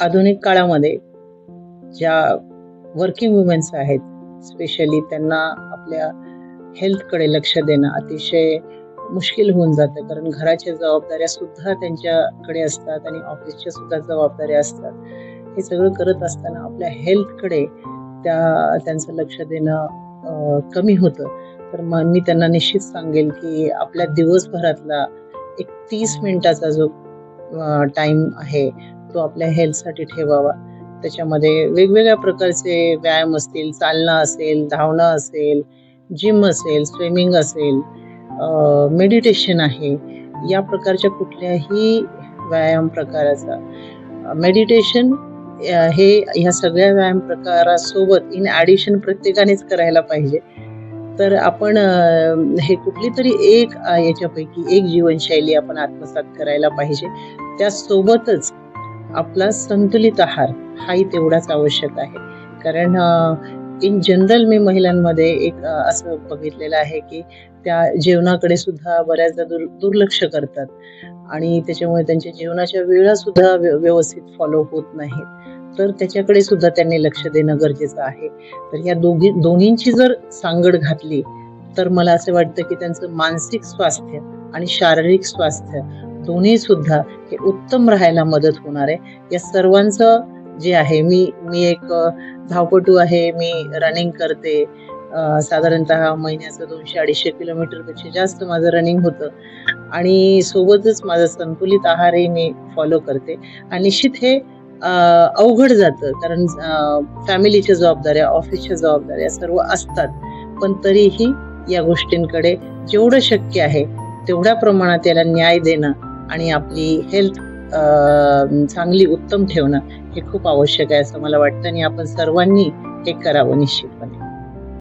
आधुनिक काळामध्ये ज्या वर्किंग वुमेन्स आहेत स्पेशली त्यांना आपल्या हेल्थकडे लक्ष देणं अतिशय मुश्किल होऊन जातं. कारण घराच्या जबाबदाऱ्या सुद्धा त्यांच्याकडे असतात आणि ऑफिसच्या सुद्धा जबाबदाऱ्या असतात. हे सगळं करत असताना आपल्या हेल्थकडे त्या त्यांचं लक्ष देणं कमी होतं. तर मग मी त्यांना निश्चित सांगेल की आपल्या दिवसभरातला एक तीस मिनिटाचा जो टाइम आहे तो आपल्या हेल्थसाठी ठेवावा. त्याच्यामध्ये वेगवेगळ्या प्रकारचे व्यायाम असतील चालणं असेल धावणं असेल जिम असेल स्विमिंग असेल मेडिटेशन आहे. या प्रकारच्या कुठल्याही व्यायाम प्रकाराचा. मेडिटेशन हे ह्या सगळ्या व्यायाम प्रकारासोबत इन ॲडिशन प्रत्येकानेच करायला पाहिजे. तर आपण हे कुठली तरी एक याच्यापैकी एक जीवनशैली आपण आत्मसात करायला पाहिजे. त्यासोबतच आपला संतुलित आहार हाही तेवढाच आवश्यक आहे. कारण इन जनरल मी महिलांमध्ये एक असं बघितलेलं आहे की त्या जेवणाकडे सुद्धा बऱ्याचदा दुर् दुर्लक्ष करतात. आणि त्याच्यामुळे त्यांच्या जेवणाच्या वेळा सुद्धा व्यवस्थित फॉलो होत नाहीत. तर त्याच्याकडे सुद्धा त्यांनी लक्ष देणं गरजेचं आहे. तर या दोघी दोन्हींची जर सांगड घातली तर मला असं वाटतं की त्यांचं मानसिक स्वास्थ्य आणि शारीरिक स्वास्थ्य दोन्ही सुद्धा हे उत्तम राहायला मदत होणार आहे. या सर्वांचं जे आहे मी मी एक धावपटू आहे मी रनिंग करते. साधारणतः महिन्याचं दोनशे अडीचशे किलोमीटरपेक्षा जास्त माझं रनिंग होतं. आणि सोबतच माझा संतुलित आहारही मी फॉलो करते. आणि निश्चित हे अवघड जातं कारण फॅमिलीच्या जबाबदाऱ्या ऑफिसच्या जबाबदाऱ्या सर्व असतात. पण तरीही या गोष्टींकडे जेवढं शक्य आहे तेवढ्या प्रमाणात याला न्याय देणं आणि आपली हेल्थ चांगली उत्तम ठेवणं हे खूप आवश्यक आहे असं मला वाटतं आणि आपण सर्वांनी हे करावं निश्चितपणे.